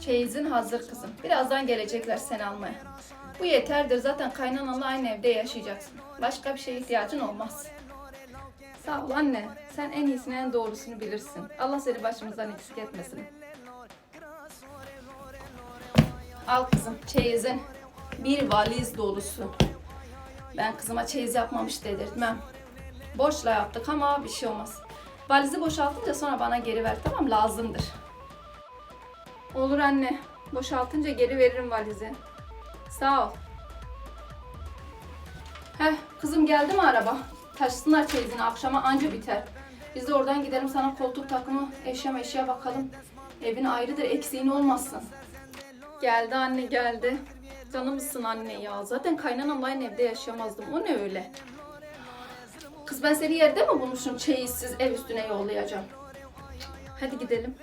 Çeyizin hazır kızım. Birazdan gelecekler seni almaya. Bu yeterdir. Zaten kaynananla aynı evde yaşayacaksın. Başka bir şeye ihtiyacın olmaz. Sağ ol anne. Sen en iyisini en doğrusunu bilirsin. Allah seni başımızdan eksik etmesin. Al kızım çeyizin. Bir valiz dolusu. Ben kızıma çeyiz yapmamış dedirtmem. Borçla yaptık ama bir şey olmaz. Valizi boşaltınca sonra bana geri ver tamam lazımdır. Olur anne. Boşaltınca geri veririm valizi. Sağ ol. Heh kızım geldi mi araba? Taşısınlar çeyizini akşama anca biter. Biz de oradan gidelim sana koltuk takımı eşya eşya bakalım. Evin ayrıdır eksiğin olmasın. Geldi anne geldi. Canımızsın anne ya. Zaten kaynanamla aynı evde yaşayamazdım. O ne öyle? Kız ben seni yerde mi bulmuşum çeyizsiz ev üstüne yollayacağım. Hadi gidelim.